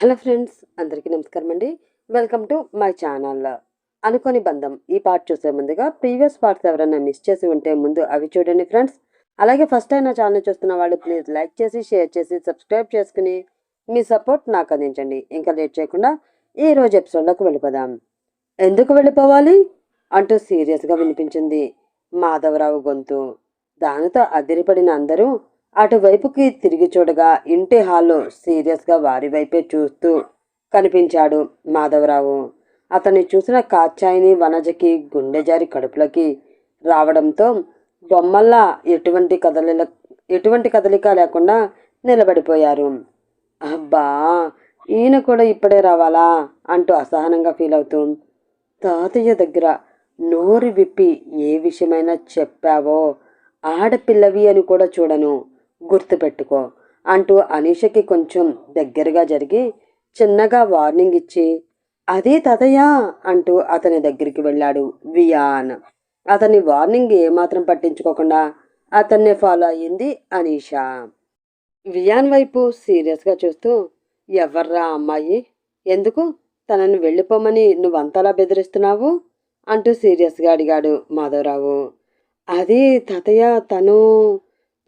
Hello friends అందరికీ నమస్కారం అండి. Welcome to my channel. అనుకోని బంధం. ఈ పార్ట్ చూసే ముందుగా ప్రీవియస్ పార్ట్స్ ఎవరైనా మిస్ చేసి ఉంటే ముందు అవి చూడండి ఫ్రెండ్స్. అలాగే ఫస్ట్ టైం నా ఛానల్ చూస్తున్న వాళ్ళు ప్లీజ్ లైక్ చేసి షేర్ చేసి సబ్స్క్రైబ్ చేసుకుని మీ సపోర్ట్ నాకు అందించండి. ఇంకా లేట్ చేయకుండా ఈ రోజు ఎపిసోడ్లోకి వెళ్ళిపోదాం. ఎందుకు వెళ్ళిపోవాలి? అంటూ సీరియస్గా వినిపించింది మాధవరావు గొంతు. దానితో అదిరిపడిన అందరూ అటువైపుకి తిరిగి చూడగా ఇంటి హాల్లో సీరియస్గా వారి వైపే చూస్తూ కనిపించాడు మాధవరావు. అతన్ని చూసిన కాచాయిని వనజకి గుండె జారి కడుపులోకి రావడంతో బొమ్మల్లా ఎటువంటి కదలిల ఎటువంటి కదలిక లేకుండా నిలబడిపోయారు. అబ్బా ఈయన కూడా ఇప్పుడే రావాలా? అంటూ అసహనంగా ఫీల్ అవుతూ. తాతయ్య దగ్గర నోరు విప్పి ఏ విషయమైనా చెప్పావో ఆడపిల్లవి అని కూడా చూడను. గుర్తుపెట్టుకో అంటూ అనీషకి కొంచెం దగ్గరగా జరిగి చిన్నగా వార్నింగ్ ఇచ్చి అదే తాతయ్య అంటూ అతని దగ్గరికి వెళ్ళాడు వియాన్. అతని వార్నింగ్ ఏమాత్రం పట్టించుకోకుండా అతన్నే ఫాలో అయ్యింది అనీష. వియాన్ వైపు సీరియస్గా చూస్తూ ఎవర్రా అమ్మాయి? ఎందుకు? తనని వెళ్ళిపోమని నువ్వంతలా బెదిరిస్తున్నావు? అంటూ సీరియస్గా అడిగాడు మాధవరావు. అది తాతయ్య తను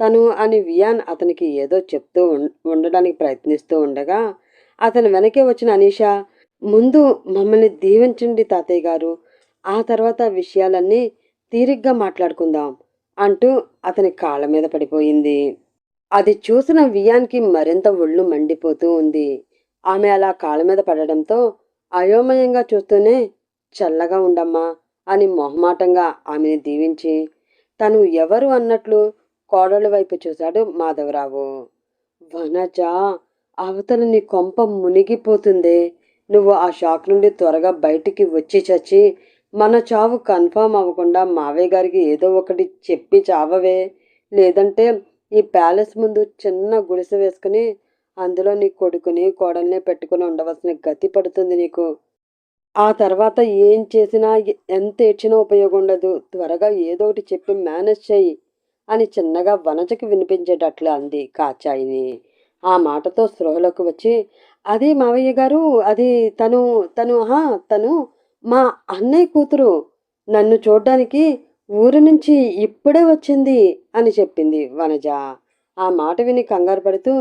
తను అని వియాన్ అతనికి ఏదో చెప్తూ ఉం- ఉండడానికి ప్రయత్నిస్తూ ఉండగా అతని వెనకే వచ్చిన అనీష ముందు మమ్మల్ని దీవించండి తాతయ్య గారు ఆ తర్వాత విషయాలన్నీ తీరిగ్గా మాట్లాడుకుందాం అంటూ అతని కాళ్ళ మీద పడిపోయింది. అది చూసిన వియాన్కి మరింత ఒళ్ళు మండిపోతూ ఉంది. ఆమె అలా కాళ్ళ మీద పడడంతో అయోమయంగా చూస్తూనే చల్లగా ఉండమ్మా అని మొహమాటంగా ఆమెని దీవించి తను ఎవరు అన్నట్లు కోడలి వైపు చూశాడు మాధవరావు. వనజ అవతల నీ కొంప మునిగిపోతుందే. నువ్వు ఆ షాక్ నుండి త్వరగా బయటికి వచ్చి చచ్చి మన చావు కన్ఫామ్ అవ్వకుండా మావయ్య గారికి ఏదో ఒకటి చెప్పి చావవే. లేదంటే ఈ ప్యాలెస్ ముందు చిన్న గుడిసె వేసుకుని అందులో నీ కొడుకుని కోడల్ని పెట్టుకుని ఉండవలసిన గతి పడుతుంది నీకు. ఆ తర్వాత ఏం చేసినా ఎంత ఏడ్చినా ఉపయోగం ఉండదు. త్వరగా ఏదో ఒకటి చెప్పి మేనేజ్ చెయ్యి అని చిన్నగా వనజకి వినిపించేటట్లు అంది కాచాయిని. ఆ మాటతో స్పృహలోకి వచ్చి అది మావయ్య గారు అది తను తను హా తను మా అన్నయ్య కూతురు. నన్ను చూడ్డానికి ఊరి నుంచి ఇప్పుడే వచ్చింది అని చెప్పింది వనజ. ఆ మాట విని కంగారు పడుతూ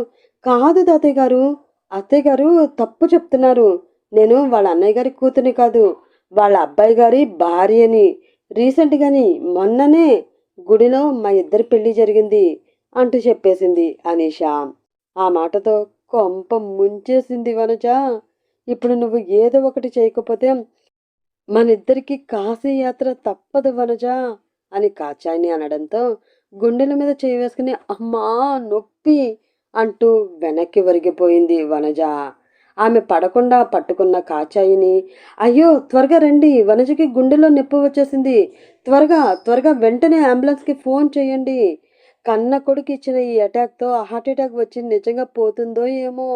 కాదు తాతయ్య గారు అత్తయ్య గారు తప్పు చెప్తున్నారు. నేను వాళ్ళ అన్నయ్య గారి కూతుర్ని కాదు వాళ్ళ అబ్బాయి గారి భార్యని. రీసెంట్గాని మొన్ననే గుడిలో మా ఇద్దరి పెళ్ళి జరిగింది అంటూ చెప్పేసింది అనీషా. ఆ మాటతో కొంప ముంచేసింది వనజ. ఇప్పుడు నువ్వు ఏదో ఒకటి చేయకపోతే మనిద్దరికి కాశీ యాత్ర తప్పదు వనజ అని కాచాయిని అనడంతో గుండెల మీద చేయి వేసుకుని అమ్మా నొప్పి అంటూ వెనక్కి ఒరిగిపోయింది వనజ. ఆమె పడకుండా పట్టుకున్న కాచాయిని అయ్యో త్వరగా రండి వనజకి గుండెలో నొప్పి వచ్చేసింది. త్వరగా త్వరగా వెంటనే అంబులెన్స్కి ఫోన్ చేయండి. కన్న కొడుకు ఇచ్చిన ఈ అటాక్తో హార్ట్ అటాక్ వచ్చి నిజంగా పోతుందో ఏమో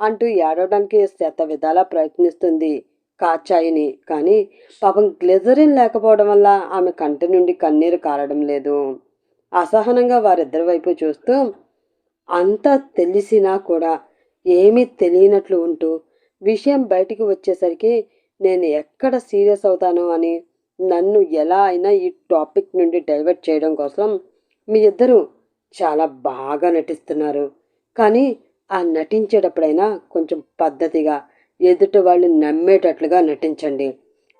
అంటూ ఏడవడానికి శత విధాలా ప్రయత్నిస్తుంది కాచాయిని. కానీ పాపం గ్లెజరిన్ లేకపోవడం వల్ల ఆమె కంటి నుండి కన్నీరు కారడం లేదు. అసహనంగా వారిద్దరి వైపు చూస్తూ అంతా తెలిసినా కూడా ఏమీ తెలియనట్లు ఉంటూ విషయం బయటికి వచ్చేసరికి నేను ఎక్కడ సీరియస్ అవుతాను అని నన్ను ఎలా అయినా ఈ టాపిక్ నుండి డైవర్ట్ చేయడం కోసం మీ ఇద్దరు చాలా బాగా నటిస్తున్నారు. కానీ ఆ నటించేటప్పుడైనా కొంచెం పద్ధతిగా ఎదుటి వాళ్ళు నమ్మేటట్లుగా నటించండి.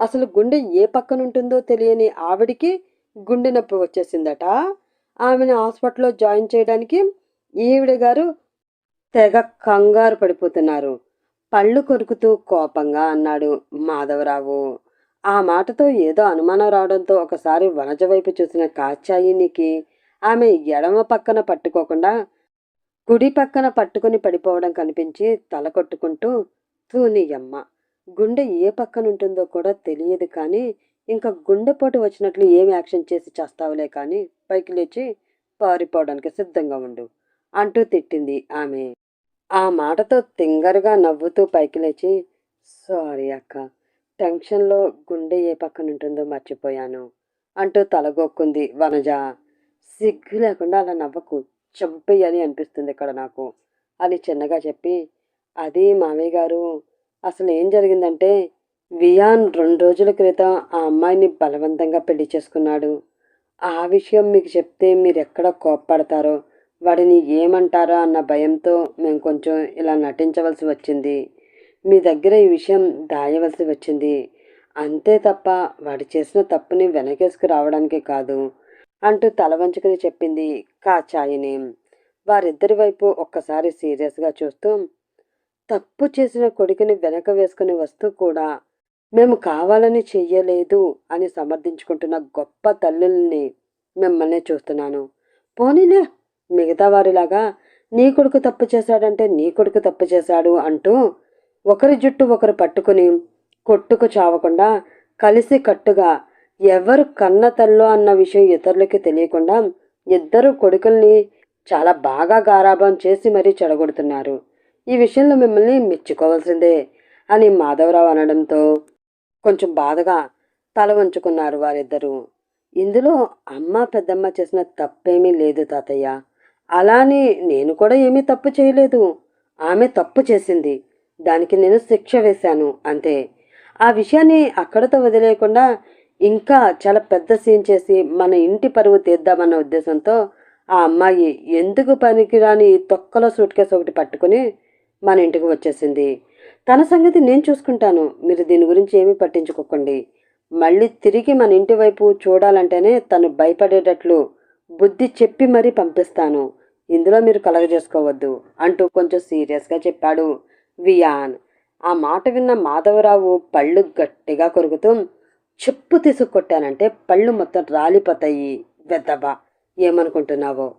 అసలు గుండె ఏ పక్కన ఉంటుందో తెలియని ఆవిడికి గుండె నొప్పి వచ్చేసిందట. ఆమెను హాస్పిటల్లో జాయిన్ చేయడానికి ఈవిడ గారు తెగ కంగారు పడిపోతున్నారు. పళ్ళు కొరుకుతూ కోపంగా అన్నాడు మాధవరావు. ఆ మాటతో ఏదో అనుమానం రావడంతో ఒకసారి వనజ వైపు చూసిన కాచాయినికి ఆమె ఎడమ పక్కన పట్టుకోకుండా కుడి పక్కన పట్టుకుని పడిపోవడం కనిపించి తల కొట్టుకుంటూ తూనియమ్మ గుండె ఏ పక్కన ఉంటుందో కూడా తెలియదు కానీ ఇంకా గుండెపోటు వచ్చినట్లు ఏం యాక్షన్ చేసి చేస్తావులే కానీ పైకి లేచి పారిపోవడానికి సిద్ధంగా ఉండు. అంటూ తిట్టింది ఆమె. ఆ మాటతో తింగరగా నవ్వుతూ పైకి లేచి సారీ అక్క టెన్షన్లో గుండె ఏ పక్కన ఉంటుందో మర్చిపోయాను అంటూ తలగొక్కుంది వనజ. సిగ్గు లేకుండా అలా నవ్వకు చంపేయాలి అనిపిస్తుంది ఇక్కడ నాకు అని చిన్నగా చెప్పి అది మావయ్య గారు అసలు ఏం జరిగిందంటే వియాన్ రెండు రోజుల క్రితం ఆ అమ్మాయిని బలవంతంగా పెళ్ళి చేసుకున్నాడు. ఆ విషయం మీకు చెప్తే మీరు ఎక్కడ కోప్పడతారో వాడిని ఏమంటారా అన్న భయంతో మేము కొంచెం ఇలా నటించవలసి వచ్చింది. మీ దగ్గర ఈ విషయం దాయవలసి వచ్చింది. అంతే తప్ప వాడు చేసిన తప్పుని వెనకేసుకు రావడానికి కాదు అంటూ తల వంచుకుని చెప్పింది కాచాయిని. వారిద్దరి వైపు ఒక్కసారి సీరియస్గా చూస్తూ తప్పు చేసిన కొడుకుని వెనక వేసుకుని వస్తూ కూడా మేము కావాలని చెయ్యలేదు అని సమర్థించుకుంటున్న గొప్ప తల్లుల్ని మిమ్మల్ని చూస్తున్నాను. పోనీలే! మిగతా వారిలాగా నీ కొడుకు తప్పు చేశాడంటే నీ కొడుకు తప్పు చేశాడు అంటూ ఒకరి జుట్టు ఒకరు పట్టుకుని కొట్టుకు చావకుండా కలిసి కట్టుగా ఎవరు కన్న తల్లో అన్న విషయం ఇతరులకి తెలియకుండా ఇద్దరు కొడుకుల్ని చాలా బాగా గారాభం చేసి మరీ చెడగొడుతున్నారు. ఈ విషయంలో మిమ్మల్ని మెచ్చుకోవాల్సిందే అని మాధవరావు అనడంతో కొంచెం బాధగా తల వంచుకున్నారు వారిద్దరూ. ఇందులో అమ్మ పెద్దమ్మ చేసిన తప్పేమీ లేదు తాతయ్య. అలానే నేను కూడా ఏమీ తప్పు చేయలేదు. ఆమె తప్పు చేసింది. దానికి నేను శిక్ష వేశాను అంతే. ఆ విషయాన్ని అక్కడతో వదిలేయకుండా ఇంకా చాలా పెద్ద సీన్ చేసి మన ఇంటి పరువు తీద్దామన్న ఉద్దేశంతో ఆ అమ్మాయి ఎందుకు పనికిరాని తొక్కలో సూట్ కేసు ఒకటి పట్టుకుని మన ఇంటికి వచ్చేసింది. తన సంగతి నేను చూసుకుంటాను. మీరు దీని గురించి ఏమీ పట్టించుకోకండి. మళ్ళీ తిరిగి మన ఇంటి వైపు చూడాలంటేనే తను భయపడేటట్లు బుద్ధి చెప్పి మరీ పంపిస్తాను. ఇందులో మీరు కలగజేసుకోవద్దు అంటూ కొంచెం సీరియస్గా చెప్పాడు వియాన్. ఆ మాట విన్న మాధవరావు పళ్ళు గట్టిగా కొరుకుతూ చెప్పు తీసుకొట్టానంటే పళ్ళు మొత్తం రాలిపోతాయి వెద్దబా ఏమనుకుంటున్నావో?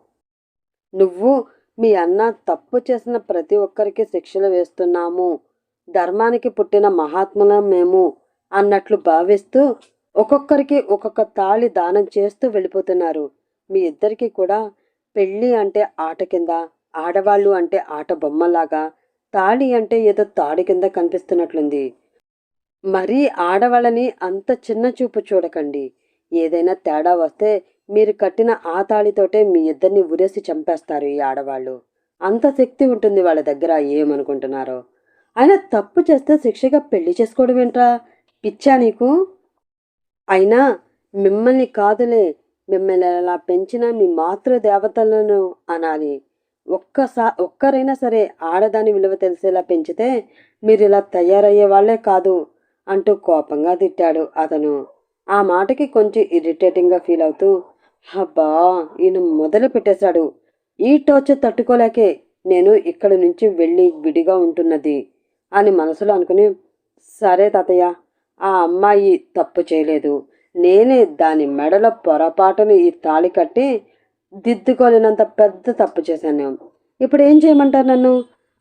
నువ్వు మీ అన్న తప్పు చేసిన ప్రతి ఒక్కరికి శిక్షలు వేస్తున్నాము. ధర్మానికి పుట్టిన మహాత్ములం మేము అన్నట్లు భావిస్తూ ఒక్కొక్కరికి ఒక్కొక్క తాళి దానం చేస్తూ వెళ్ళిపోతున్నారు. మీ ఇద్దరికీ కూడా పెళ్ళి అంటే ఆట కింద ఆడవాళ్ళు అంటే ఆట బొమ్మలాగా తాళి అంటే ఏదో తాడి కింద కనిపిస్తున్నట్లుంది. మరీ ఆడవాళ్ళని అంత చిన్న చూపు చూడకండి. ఏదైనా తేడా వస్తే మీరు కట్టిన ఆ తాళితోటే మీ ఇద్దరిని ఉరేసి చంపేస్తారు ఈ ఆడవాళ్ళు. అంత శక్తి ఉంటుంది వాళ్ళ దగ్గర ఏమనుకుంటున్నారో. ఆయన తప్పు చేస్తే శిక్షగా పెళ్ళి చేసుకోవడం ఏంట్రా? పిచ్చా నీకు? అయినా మిమ్మల్ని కాదులే మిమ్మల్ని అలా పెంచిన మీ మాతృదేవతలను అనాలి. ఒక్కసా ఒక్కరైనా సరే ఆడదాని విలువ తెలిసేలా పెంచితే మీరు ఇలా తయారయ్యే వాళ్ళే కాదు అంటూ కోపంగా తిట్టాడు అతను. ఆ మాటకి కొంచెం ఇరిటేటింగ్గా ఫీల్ అవుతూ అబ్బా ఈయన మొదలు పెట్టేశాడు. ఈ టార్చర్ తట్టుకోలేకే నేను ఇక్కడి నుంచి వెళ్ళి విడిగా ఉంటున్నది అని మనసులో అనుకుని సరే తాతయ్య ఆ అమ్మాయి తప్పు చేయలేదు. నేనే దాని మెడలో పొరపాటును ఈ తాళి కట్టి దిద్దుకోలేనంత పెద్ద తప్పు చేశాను. ఇప్పుడు ఏం చేయమంటారు నన్ను?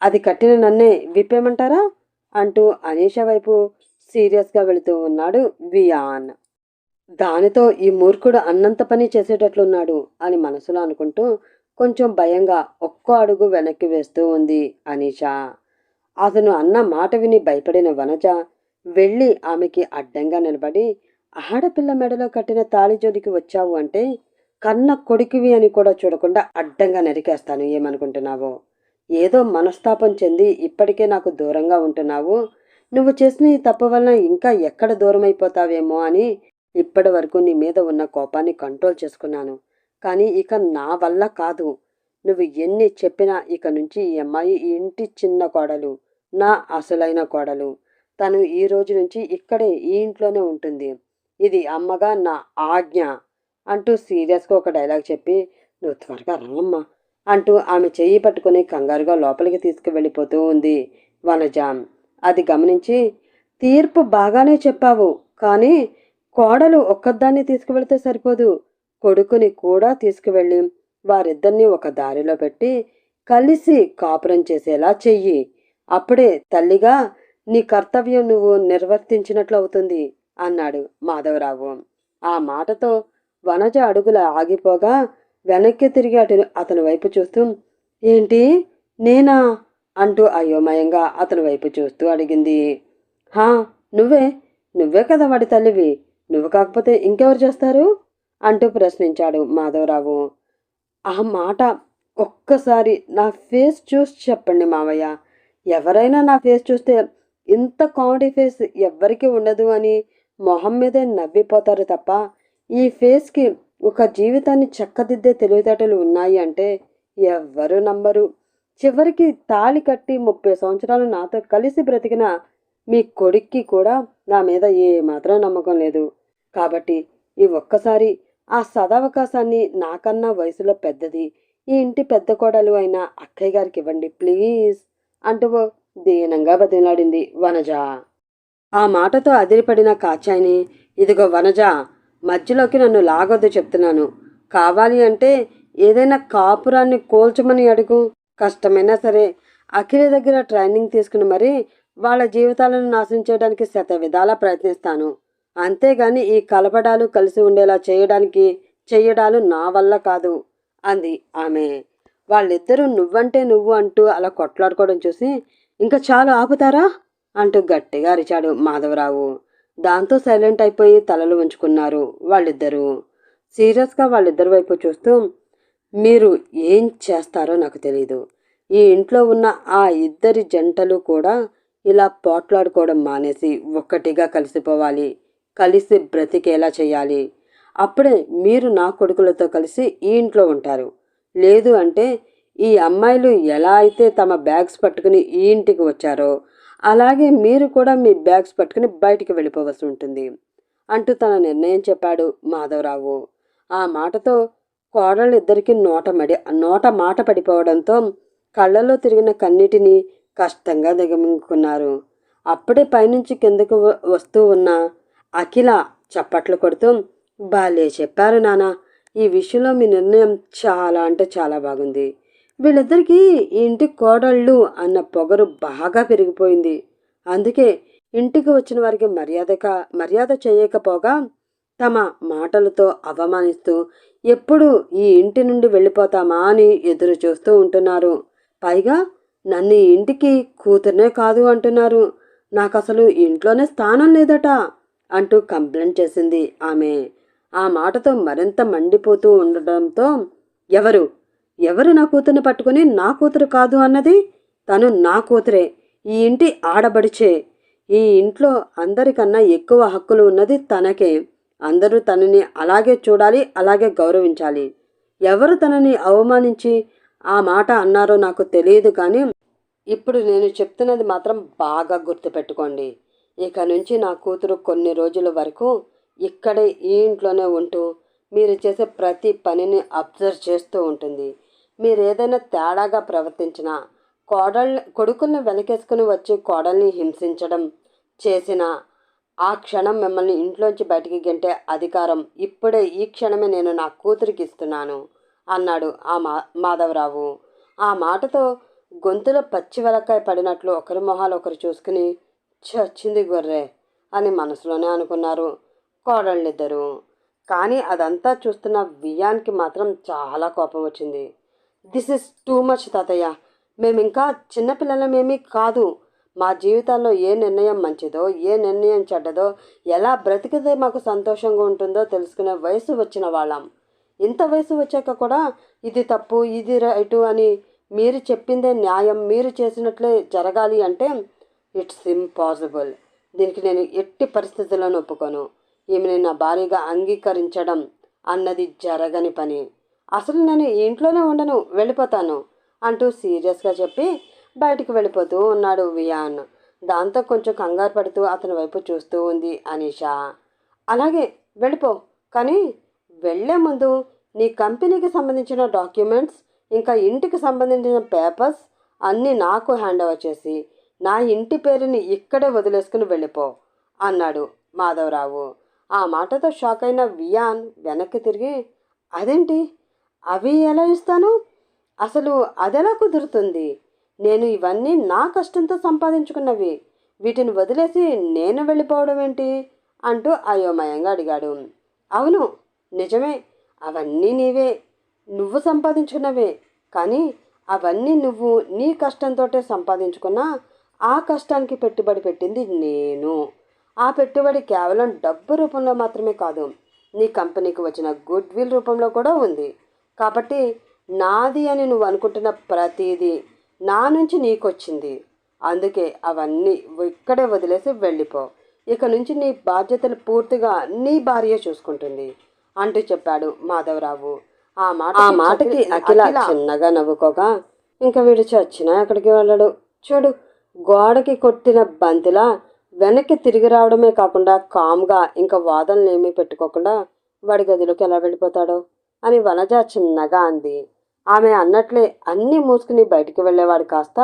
అది కట్టిన నన్నే విప్పేయమంటారా? అంటూ అనీష వైపు సీరియస్గా వెళుతూ ఉన్నాడు వియాన్. దానితో ఈ మూర్ఖుడు అన్నంత పని చేసేటట్లున్నాడు అని మనసులో అనుకుంటూ కొంచెం భయంగా ఒక్కో అడుగు వెనక్కి వేస్తూ ఉంది అనీష. అతను అన్న మాట విని భయపడిన వనజ వెళ్ళి ఆమెకి అడ్డంగా నిలబడి ఆడపిల్ల మెడలో కట్టిన తాళి జోలికి వచ్చావు అంటే కన్న కొడుకువి అని కూడా చూడకుండా అడ్డంగా నరికేస్తాను ఏమనుకుంటున్నావో? ఏదో మనస్తాపం చెంది ఇప్పటికే నాకు దూరంగా ఉంటున్నావు. నువ్వు చేసిన ఈ తప్పు వలన ఇంకా ఎక్కడ దూరం అయిపోతావేమో అని ఇప్పటి వరకు నీ మీద ఉన్న కోపాన్ని కంట్రోల్ చేసుకున్నాను. కానీ ఇక నా వల్ల కాదు. నువ్వు ఎన్ని చెప్పినా ఇక నుంచి ఈ అమ్మాయి ఇంటి చిన్న కోడలు నా అసలైన కోడలు. తను ఈ రోజు నుంచి ఇక్కడే ఈ ఇంట్లోనే ఉంటుంది. ఇది అమ్మగా నా ఆజ్ఞ అంటూ సీరియస్గా ఒక డైలాగ్ చెప్పి నువ్వు త్వరగా రామ్మా అంటూ ఆమె చెయ్యి పట్టుకుని కంగారుగా లోపలికి తీసుకువెళ్ళిపోతూ ఉంది వనజాం అది గమనించి తీర్పు బాగానే చెప్పావు కానీ కోడలు ఒక్కదాన్ని తీసుకువెళ్తే సరిపోదు. కొడుకుని కూడా తీసుకువెళ్ళి వారిద్దరినీ ఒక దారిలో పెట్టి కలిసి కాపురం చేసేలా చెయ్యి. అప్పుడే తల్లిగా నీ కర్తవ్యం నువ్వు నిర్వర్తించినట్లు అవుతుంది అన్నాడు మాధవరావు. ఆ మాటతో వనజ అడుగుల ఆగిపోగా వెనక్కి తిరిగి అటు అతని వైపు చూస్తూ ఏంటి నేనా? అంటూ అయోమయంగా అతని వైపు చూస్తూ అడిగింది. హా నువ్వే? నువ్వే కదా వాడి తల్లివి? నువ్వు కాకపోతే ఇంకెవరు చేస్తారు? అంటూ ప్రశ్నించాడు మాధవరావు. ఆ మాట ఒక్కసారి నా ఫేస్ చూసి చెప్పండి మావయ్య. ఎవరైనా నా ఫేస్ చూస్తే ఇంత కామెడీ ఫేస్ ఎవ్వరికీ ఉండదు అని మొహం మీదే నవ్విపోతారు తప్ప ఈ ఫేస్కి ఒక జీవితాన్ని చక్కదిద్దే తెలివితేటలు ఉన్నాయి అంటే ఎవ్వరు నమ్మరు. చివరికి తాళి కట్టి ముప్పై సంవత్సరాలు నాతో కలిసి బ్రతికిన మీ కొడుక్కి కూడా నా మీద ఏమాత్రం నమ్మకం లేదు. కాబట్టి ఈ ఒక్కసారి ఆ సదవకాశాన్ని నాకన్నా వయసులో పెద్దది ఈ ఇంటి పెద్ద కోడలు అయిన అక్కయ్య గారికి ఇవ్వండి ప్లీజ్ అంటూ దీనంగా బతిలాడింది వనజ. ఆ మాటతో అదిరిపడిన కాచాయిని ఇదిగో వనజ మధ్యలోకి నన్ను లాగొద్దు చెప్తున్నాను. కావాలి అంటే ఏదైనా కాపురాన్ని కోల్చమని అడుగు. కష్టమైనా సరే అఖిల దగ్గర ట్రైనింగ్ తీసుకుని మరీ వాళ్ళ జీవితాలను నాశనం చేయడానికి శత విధాలా ప్రయత్నిస్తాను. అంతేగాని ఈ కలపడాలు కలిసి ఉండేలా చేయడానికి చెయ్యడాలు నా వల్ల కాదు అంది ఆమె. వాళ్ళిద్దరూ నువ్వంటే నువ్వు అంటూ అలా కొట్లాడుకోవడం చూసి ఇంకా చాలు ఆపుతారా? అంటూ గట్టిగా అరిచాడు మాధవరావు. దాంతో సైలెంట్ అయిపోయి తలలు ఉంచుకున్నారు వాళ్ళిద్దరూ. సీరియస్గా వాళ్ళిద్దరి వైపు చూస్తూ మీరు ఏం చేస్తారో నాకు తెలీదు. ఈ ఇంట్లో ఉన్న ఆ ఇద్దరి జంటలు కూడా ఇలా పోట్లాడుకోవడం మానేసి ఒక్కటిగా కలిసిపోవాలి. కలిసి బ్రతికేలా చేయాలి. అప్పుడే మీరు నా కొడుకులతో కలిసి ఈ ఇంట్లో ఉంటారు. లేదు అంటే ఈ అమ్మాయిలు ఎలా అయితే తమ బ్యాగ్స్ పట్టుకుని ఈ ఇంటికి వచ్చారో అలాగే మీరు కూడా మీ బ్యాగ్స్ పట్టుకుని బయటికి వెళ్ళిపోవలసి ఉంటుంది. అంటూ తన నిర్ణయం చెప్పాడు మాధవరావు. ఆ మాటతో కోడళ్ళిద్దరికీ నోట మడి నోట మాట పడిపోవడంతో కళ్ళలో తిరిగిన కన్నిటిని కష్టంగా దిగమింగుకున్నారు. అప్పుడే పైనుంచి కిందకు వస్తూ ఉన్న అఖిల చప్పట్లు కొడుతూ బాలే చెప్పారు నానా ఈ విషయంలో మీ నిర్ణయం చాలా అంటే చాలా బాగుంది. వీళ్ళిద్దరికీ ఈ ఇంటి కోడళ్ళు అన్న పొగరు బాగా పెరిగిపోయింది. అందుకే ఇంటికి వచ్చిన వారికి మర్యాదక మర్యాద చేయకపోగా తమ మాటలతో అవమానిస్తూ ఎప్పుడు ఈ ఇంటి నుండి వెళ్ళిపోతామా అని ఎదురు చూస్తూ ఉంటున్నారు. పైగా నన్ను ఈ ఇంటికి కూతురునే కాదు అంటున్నారు. నాకు అసలు ఇంట్లోనే స్థానం లేదట అంటూ కంప్లైంట్ చేసింది ఆమె. ఆ మాటతో మరింత మండిపోతూ ఉండడంతో ఎవరు ఎవరు నా కూతుర్ని పట్టుకుని నా కూతురు కాదు అన్నది తను నా కూతురే. ఈ ఇంటి ఆడబడిచే. ఈ ఇంట్లో అందరికన్నా ఎక్కువ హక్కులు ఉన్నది తనకే. అందరూ తనని అలాగే చూడాలి అలాగే గౌరవించాలి. ఎవరు తనని అవమానించి ఆ మాట అన్నారో నాకు తెలియదు కానీ ఇప్పుడు నేను చెప్తున్నది మాత్రం బాగా గుర్తుపెట్టుకోండి. ఇక నుంచి నా కూతురు కొన్ని రోజుల వరకు ఇక్కడే ఈ ఇంట్లోనే ఉంటూ మీరు చేసే ప్రతి పనిని అబ్జర్వ్ చేస్తూ ఉంటుంది. మీరు ఏదైనా తేడాగా ప్రవర్తించినా కోడల్ని కొడుకుల్ని వెనకేసుకుని వచ్చి కోడల్ని హింసించడం చేసిన ఆ క్షణం మిమ్మల్ని ఇంట్లోంచి బయటికి గెంటే అధికారం ఇప్పుడే ఈ క్షణమే నేను నా కూతురికి ఇస్తున్నాను అన్నాడు ఆ మా మాధవరావు. ఆ మాటతో గొంతులో పచ్చి వెలక్కాయ పడినట్లు ఒకరి మొహాలు ఒకరు చూసుకుని చచ్చింది గొర్రె అని మనసులోనే అనుకున్నారు కోడళ్ళిద్దరూ. కానీ అదంతా చూస్తున్న వియాన్కి మాత్రం చాలా కోపం వచ్చింది. దిస్ ఇస్ టూ మచ్ తాతయ్య. మేము ఇంకా చిన్నపిల్లలమేమీ కాదు. మా జీవితాల్లో ఏ నిర్ణయం మంచిదో ఏ నిర్ణయం చెడ్డదో ఎలా బ్రతికితే మాకు సంతోషంగా ఉంటుందో తెలుసుకునే వయసు వచ్చిన వాళ్ళం. ఇంత వయసు వచ్చాక కూడా ఇది తప్పు ఇది రైటు అని మీరు చెప్పిందే న్యాయం మీరు చేసినట్లే జరగాలి అంటే ఇట్స్ ఇంపాసిబుల్ దీనికి నేను ఎట్టి పరిస్థితులను ఒప్పుకోను. ఈమెని నా భారీగా అంగీకరించడం అన్నది జరగని పని. అసలు నేను ఈ ఇంట్లోనే ఉండను వెళ్ళిపోతాను అంటూ సీరియస్గా చెప్పి బయటికి వెళ్ళిపోతూ ఉన్నాడు వియాన్. దాంతో కొంచెం కంగారు పడుతూ అతని వైపు చూస్తూ ఉంది అనీషా. అలాగే వెళ్ళిపో కానీ వెళ్ళే ముందు నీ కంపెనీకి సంబంధించిన డాక్యుమెంట్స్ ఇంకా ఇంటికి సంబంధించిన పేపర్స్ అన్నీ నాకు హ్యాండ్ ఓవర్ చేసి నా ఇంటి పేరుని ఇక్కడే వదిలేసుకుని వెళ్ళిపో అన్నాడు మాధవరావు. ఆ మాటతో షాక్ అయిన వియాన్ వెనక్కి తిరిగి అదేంటి? అవి ఎలా ఇస్తాను? అసలు అదెలా కుదురుతుంది? నేను ఇవన్నీ నా కష్టంతో సంపాదించుకున్నవి. వీటిని వదిలేసి నేను వెళ్ళిపోవడం ఏంటి? అంటూ అయోమయంగా అడిగాడు. అవును నిజమే. అవన్నీ నీవే. నువ్వు సంపాదించుకున్నవే. కానీ అవన్నీ నువ్వు నీ కష్టంతోటే సంపాదించుకున్నా ఆ కష్టానికి పెట్టుబడి పెట్టింది నేను. ఆ పెట్టుబడి కేవలం డబ్బు రూపంలో మాత్రమే కాదు నీ కంపెనీకి వచ్చిన గుడ్ విల్ రూపంలో కూడా ఉంది. కాబట్టి నాది అని నువ్వు అనుకుంటున్న ప్రతిదీ నా నుంచి నీకొచ్చింది. అందుకే అవన్నీ ఇక్కడే వదిలేసి వెళ్ళిపో. ఇక నుంచి నీ బాధ్యతలు పూర్తిగా నీ భార్య చూసుకుంటుంది అంటూ చెప్పాడు మాధవరావు. ఆ మాట ఆ మాటకి అఖిల చిన్నగా నవ్వుకోగా ఇంకా వీడు చచ్చినా ఎక్కడికి వెళ్ళడు? చూడు గోడకి కొట్టిన బంతిలా వెనక్కి తిరిగి రావడమే కాకుండా కామ్గా ఇంకా వాదనలు ఏమీ పెట్టుకోకుండా వాడి గదిలోకి ఎలా వెళ్ళిపోతాడో? అని వనజ చిన్నగా అంది. ఆమె అన్నట్లే అన్నీ మూసుకుని బయటికి వెళ్ళేవాడు కాస్త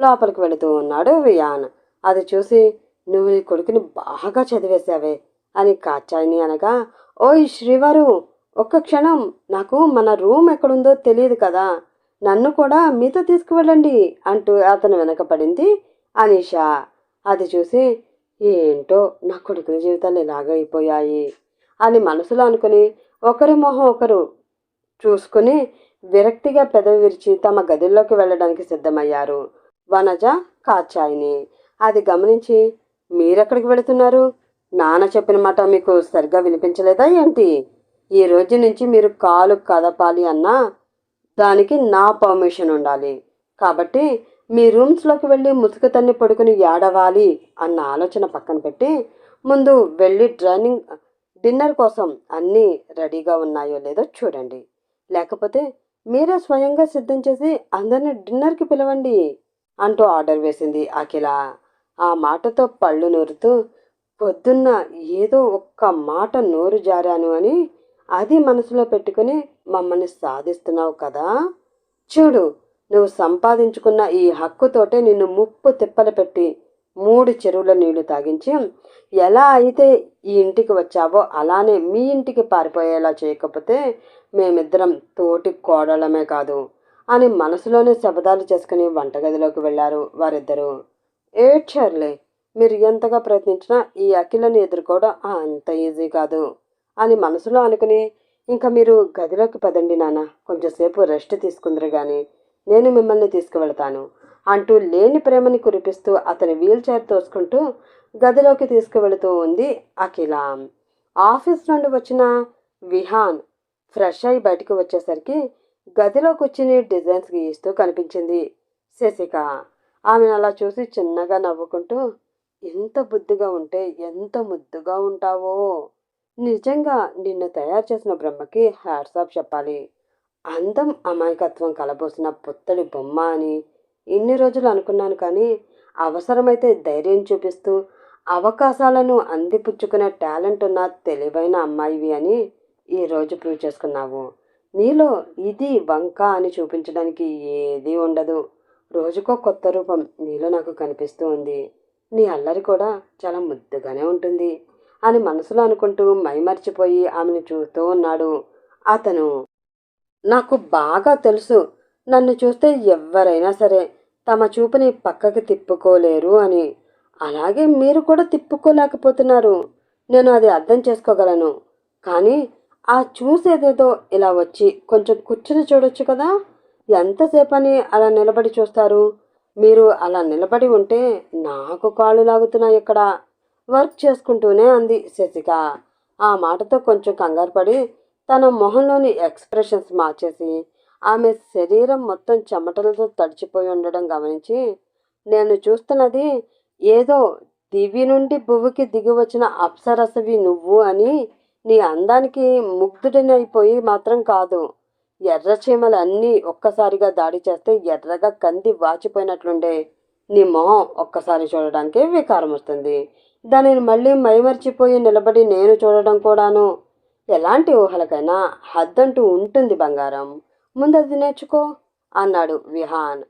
లోపలికి వెళుతూ ఉన్నాడు వియాన్. అది చూసి నువ్వు నీ కొడుకుని బాగా చదివేశావే అని కాచాయిని అనగా ఓయ్ శ్రీవారు ఒక్క క్షణం నాకు మన రూమ్ ఎక్కడుందో తెలియదు కదా. నన్ను కూడా మీతో తీసుకువెళ్ళండి అంటూ అతను వెనకపడింది అనీషా. అది చూసి ఏంటో నా కొడుకుల జీవితాలు ఇలాగైపోయాయి అని మనసులో అనుకుని ఒకరి మొహం ఒకరు చూసుకుని విరక్తిగా పెదవి విరిచి తమ గదుల్లోకి వెళ్ళడానికి సిద్ధమయ్యారు. వనజ కాచాయిని అది గమనించి మీరెక్కడికి వెళుతున్నారు? నాన్న చెప్పిన మాట మీకు సరిగ్గా వినిపించలేదా ఏంటి? ఈ రోజు నుంచి మీరు కాలు కదపాలి అన్నా దానికి నా పర్మిషన్ ఉండాలి. కాబట్టి మీ రూమ్స్లోకి వెళ్ళి ముసుగు తన్ని పడుకుని ఏడవాలి అన్న ఆలోచన పక్కన పెట్టి ముందు వెళ్ళి డ్రైనింగ్ డిన్నర్ కోసం అన్నీ రెడీగా ఉన్నాయో లేదో చూడండి. లేకపోతే మీరే స్వయంగా సిద్ధం చేసి అందరిని డిన్నర్కి పిలవండి అంటూ ఆర్డర్ వేసింది అఖిల. ఆ మాటతో పళ్ళు నూరుతూ పొద్దున్న ఏదో ఒక్క మాట నోరు జారాను అని అది మనసులో పెట్టుకుని మమ్మల్ని సాధిస్తున్నావు కదా. చూడు నువ్వు సంపాదించుకున్న ఈ హక్కుతోటే నిన్ను ముప్పు తిప్పలు పెట్టి మూడు చెరువుల నీళ్ళు తాగించి ఎలా అయితే ఈ ఇంటికి వచ్చావో అలానే మీ ఇంటికి పారిపోయేలా చేయకపోతే మేమిద్దరం తోటి కోడలమే కాదు అని మనసులోనే శబదాలు చేసుకుని వంటగదిలోకి వెళ్ళారు వారిద్దరూ. ఏడ్చారులే మీరు ఎంతగా ప్రయత్నించినా ఈ అఖిలను ఎదుర్కోవడం అంత ఈజీ కాదు అని మనసులో అనుకుని ఇంకా మీరు గదిలోకి పదండి నాన్న కొంచెంసేపు రెస్ట్ తీసుకుందరు కానీ నేను మిమ్మల్ని తీసుకువెళ్తాను అంటూ లేని ప్రేమని కురిపిస్తూ అతని వీల్ చైర్ తోసుకుంటూ గదిలోకి తీసుకువెళుతూ ఉంది అఖిల. ఆఫీస్ నుండి వచ్చిన విహాన్ ఫ్రెష్ అయి బయటకు వచ్చేసరికి గదిలో కూర్చుని డిజైన్స్ గీయిస్తూ కనిపించింది శశిక. ఆమెను అలా చూసి చిన్నగా నవ్వుకుంటూ ఎంత బుద్ధిగా ఉంటే ఎంత ముద్దుగా ఉంటావో? నిజంగా నిన్ను తయారు చేసిన బ్రహ్మకి హ్యాట్సాప్ చెప్పాలి. అందం అమాయకత్వం కలబోసిన పుత్తడి బొమ్మ అని ఇన్ని రోజులు అనుకున్నాను కానీ అవసరమైతే ధైర్యం చూపిస్తూ అవకాశాలను అందిపుచ్చుకునే టాలెంట్ ఉన్న తెలివైన అమ్మాయివి అని ఈరోజు ప్రూవ్ చేసుకున్నావు. నీలో ఇది వంక అని చూపించడానికి ఏదీ ఉండదు. రోజుకో కొత్త రూపం నీలో నాకు కనిపిస్తూ ఉంది. నీ అల్లరి కూడా చాలా ముద్దుగానే ఉంటుంది అని మనసులో అనుకుంటూ మైమర్చిపోయి ఆమెను చూస్తూ ఉన్నాడు. అతను నాకు బాగా తెలుసు. నన్ను చూస్తే ఎవరైనా సరే తమ చూపుని పక్కకి తిప్పుకోలేరు అని. అలాగే మీరు కూడా తిప్పుకోలేకపోతున్నారు. నేను అది అర్థం చేసుకోగలను. కానీ ఆ చూసేదేదో ఇలా వచ్చి కొంచెం కూర్చుని చూడొచ్చు కదా. ఎంతసేపు అని అలా నిలబడి చూస్తారు? మీరు అలా నిలబడి ఉంటే నాకు కాళ్ళు లాగుతున్నాయి ఇక్కడ. వర్క్ చేసుకుంటూనే అంది శశిక. ఆ మాటతో కొంచెం కంగారుపడి తన మొహంలోని ఎక్స్ప్రెషన్స్ మార్చేసి ఆమె శరీరం మొత్తం చెమటలతో తడిచిపోయి ఉండడం గమనించి నేను చూస్తున్నది ఏదో దివి నుండి భువికి దిగి వచ్చిన అప్సరసవి నువ్వు అని నీ అందానికి ముగ్ధుడినైపోయి మాత్రం కాదు. ఎర్ర అన్నీ ఒక్కసారిగా దాడి చేస్తే ఎర్రగా కంది వాచిపోయినట్లుండే. నీ మొహం ఒక్కసారి చూడడానికి వికారం వస్తుంది దానిని మళ్ళీ మైమర్చిపోయి నిలబడి నేను చూడడం కూడాను. ఎలాంటి ఊహలకైనా హద్దంటూ ఉంటుంది బంగారం. ముందు అది నేర్చుకో అన్నాడు విహాన్.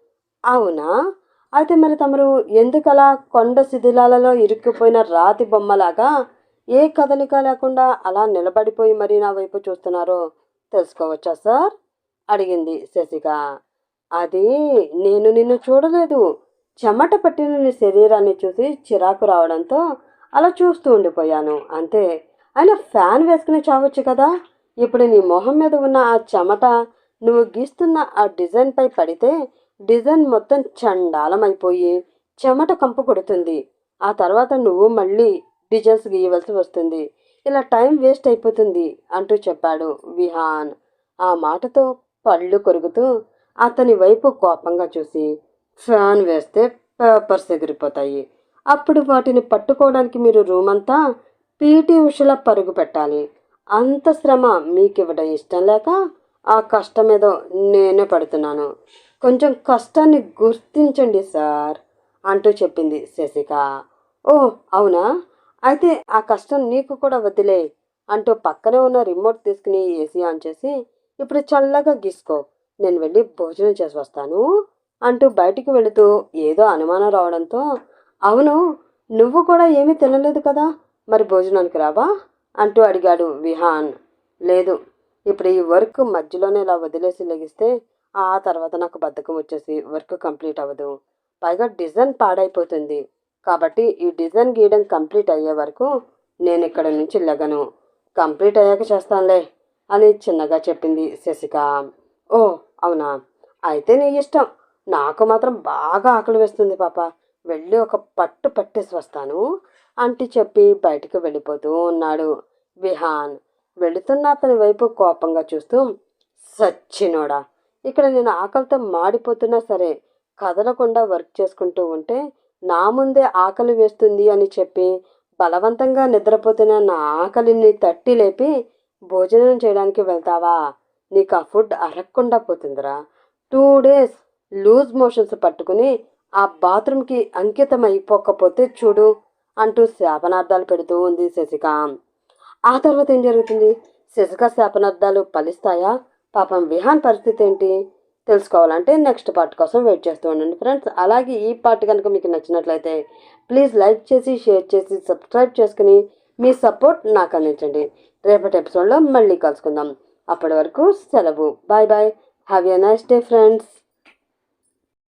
అవునా? అయితే మరి తమరు ఎందుకలా కొండ శిథిలాలలో ఇరుక్కుపోయిన రాతి బొమ్మలాగా ఏ కదలిక లేకుండా అలా నిలబడిపోయి మరీ నా వైపు చూస్తున్నారో తెలుసుకోవచ్చా సార్? అడిగింది శశిక. అది నేను నిన్ను చూడలేదు. చెమట పట్టిన నీ శరీరాన్ని చూసి చిరాకు రావడంతో అలా చూస్తూ ఉండిపోయాను. అంతే. అయినా ఫ్యాన్ వేసుకుని చావచ్చు కదా? ఇప్పుడు నీ మొహం మీద ఉన్న ఆ చెమట నువ్వు గీస్తున్న ఆ డిజైన్పై పడితే డిజైన్ మొత్తం చండాలమైపోయి చెమట కంపు కొడుతుంది. ఆ తర్వాత నువ్వు మళ్ళీ డిజైన్స్ గీయవలసి వస్తుంది. ఇలా టైం వేస్ట్ అయిపోతుంది అంటూ చెప్పాడు విహాన్. ఆ మాటతో పళ్ళు కొరుకుతూ అతని వైపు కోపంగా చూసి ఫ్యాన్ వేస్తే పేపర్స్ ఎగిరిపోతాయి. అప్పుడు వాటిని పట్టుకోవడానికి మీరు రూమ్ అంతా పీటీ ఉషలా పరుగు పెట్టాలి. అంత శ్రమ మీకు ఇవ్వడం ఇష్టం లేక ఆ కష్టం ఏదో నేనే పడుతున్నాను. కొంచెం కష్టాన్ని గుర్తించండి సార్ అంటూ చెప్పింది శశిక. ఓ అవునా? అయితే ఆ కష్టం నీకు కూడా వదిలే అంటూ పక్కనే ఉన్న రిమోట్ తీసుకుని ఏసీ ఆన్ చేసి ఇప్పుడు చల్లగా గీసుకో నేను వెళ్ళి భోజనం చేసి వస్తాను అంటూ బయటికి వెళుతూ ఏదో అనుమానం రావడంతో అవును నువ్వు కూడా ఏమీ తినలేదు కదా మరి భోజనానికి రావా? అంటూ అడిగాడు విహాన్. లేదు ఇప్పుడు ఈ వర్క్ మధ్యలోనే ఇలా వదిలేసి లెగిస్తే ఆ తర్వాత నాకు బద్ధకం వచ్చేసి వర్క్ కంప్లీట్ అవ్వదు. పైగా డిజైన్ పాడైపోతుంది. కాబట్టి ఈ డిజైన్ గీయడం కంప్లీట్ అయ్యే వరకు నేను ఇక్కడ నుంచి లెగను. కంప్లీట్ అయ్యాక చేస్తానులే అని చిన్నగా చెప్పింది శశిక. ఓ అవునా? అయితే నీ ఇష్టం. నాకు మాత్రం బాగా ఆకలి వేస్తుంది పాప. వెళ్ళి ఒక పట్టు పట్టేసి వస్తాను అంటి చెప్పి బయటికి వెళ్ళిపోతూ ఉన్నాడు విహాన్. వెళుతున్న అతని వైపు కోపంగా చూస్తూ సచ్చినోడా! ఇక్కడ నేను ఆకలితో మాడిపోతున్నా సరే కదలకుండా వర్క్ చేసుకుంటూ ఉంటే నా ముందే ఆకలి వేస్తుంది అని చెప్పి బలవంతంగా నిద్రపోతున్న నా ఆకలిని తట్టి లేపి భోజనం చేయడానికి వెళ్తావా? నీకు ఆ ఫుడ్ అరగకుండా పోతుందిరా. టూ డేస్ లూజ్ మోషన్స్ పట్టుకుని ఆ బాత్రూమ్కి అంకితం అయిపోకపోతే చూడు అంటూ శాపనార్థాలు పెడుతూ ఉంది శశిక. ఆ తర్వాత ఏం జరుగుతుంది? శశిక శాపనార్థాలు ఫలిస్తాయా? పాపం విహాన్ పరిస్థితి ఏంటి? తెలుసుకోవాలంటే నెక్స్ట్ పార్ట్ కోసం వెయిట్ చేస్తూ ఉండండి ఫ్రెండ్స్. అలాగే ఈ పార్ట్ కనుక మీకు నచ్చినట్లయితే ప్లీజ్ లైక్ చేసి షేర్ చేసి సబ్స్క్రైబ్ చేసుకుని మీ సపోర్ట్ నాకు అందించండి. రేపటి ఎపిసోడ్లో మళ్ళీ కలుసుకుందాం. అప్పటి వరకు సెలవు. Bye bye. Have a nice day friends